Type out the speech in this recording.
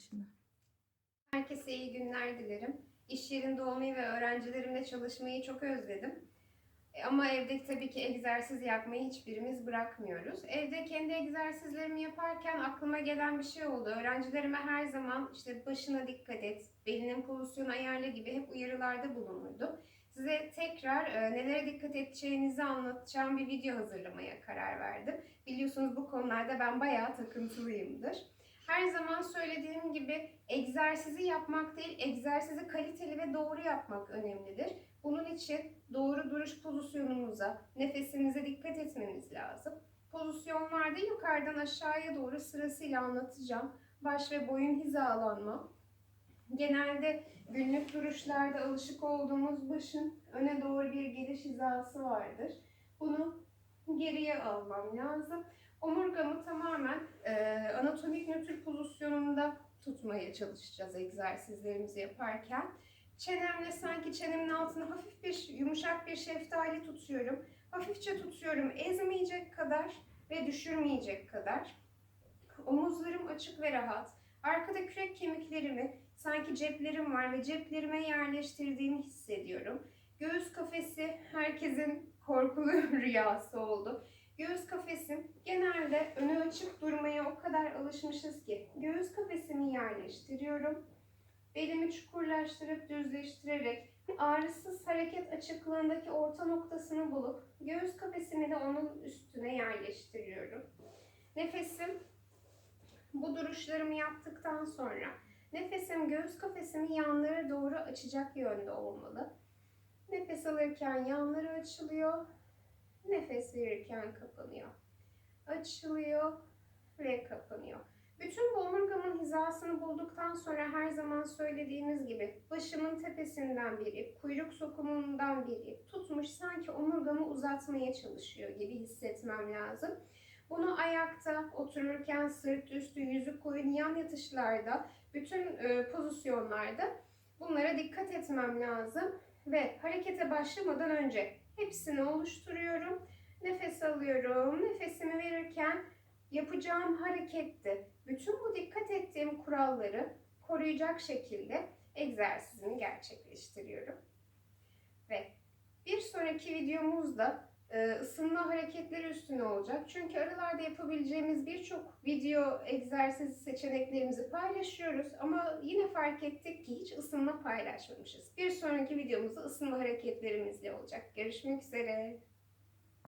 Şimdi. Herkese iyi günler dilerim. İş yerinde olmayı ve öğrencilerimle çalışmayı çok özledim. E, Ama evde tabii ki egzersiz yapmayı hiçbirimiz bırakmıyoruz. Evde kendi egzersizlerimi yaparken aklıma gelen bir şey oldu. Öğrencilerime her zaman işte başına dikkat et, belinin pozisyonu ayarla gibi hep uyarılarda bulunurdu. Size tekrar e, nelere dikkat edeceğinizi anlatacağım bir video hazırlamaya karar verdim. Biliyorsunuz bu konularda ben bayağı takıntılıyımdır. Her zaman söylediğim gibi egzersizi yapmak değil, egzersizi kaliteli ve doğru yapmak önemlidir. Bunun için doğru duruş pozisyonumuza, nefesimize dikkat etmemiz lazım. Pozisyonlarda yukarıdan aşağıya doğru sırasıyla anlatacağım. Baş ve boyun hizalanma. Genelde günlük duruşlarda alışık olduğumuz başın öne doğru bir geliş hizası vardır. Bunu geriye almam lazım. Omurgamı tamamen e, anatomik nötr pozisyonunda tutmaya çalışacağız egzersizlerimizi yaparken. Çenemle sanki çenemin altına hafif bir yumuşak bir şeftali tutuyorum. Hafifçe tutuyorum ezmeyecek kadar ve düşürmeyecek kadar. Omuzlarım açık ve rahat. Arkada kürek kemiklerimi sanki ceplerim var ve ceplerime yerleştirdiğimi hissediyorum. Göğüs kafesi herkesin korkulu rüyası oldu. Göğüs kafesim genelde öne açık durmaya o kadar alışmışız ki göğüs kafesimi yerleştiriyorum. Belimi çukurlaştırıp düzleştirerek ağrısız hareket açıklığındaki orta noktasını bulup göğüs kafesimi de onun üstüne yerleştiriyorum. Nefesim bu duruşlarımı yaptıktan sonra nefesim göğüs kafesimi yanlara doğru açacak yönde olmalı. Nefes alırken yanları açılıyor, Nefes verirken kapanıyor. Açılıyor ve kapanıyor. Bütün bu omurgamın hizasını bulduktan sonra her zaman söylediğimiz gibi başımın tepesinden bir ip, kuyruk sokumundan bir ip tutmuş sanki omurgamı uzatmaya çalışıyor gibi hissetmem lazım. Bunu ayakta, otururken, sırt üstü, yüzü koyun, yan yatışlarda, bütün e, pozisyonlarda bunlara dikkat etmem lazım. Ve harekete başlamadan önce Hepsini oluşturuyorum. Nefes alıyorum. Nefesimi verirken yapacağım harekette bütün bu dikkat ettiğim kuralları koruyacak şekilde egzersizimi gerçekleştiriyorum. Ve bir sonraki videomuzda ısınma hareketleri üstüne olacak. Çünkü aralarda yapabileceğimiz birçok video egzersiz seçeneklerimizi paylaşıyoruz. Ama yine fark ettik ki hiç ısınma paylaşmamışız. Bir sonraki videomuzda ısınma hareketlerimizle olacak. Görüşmek üzere.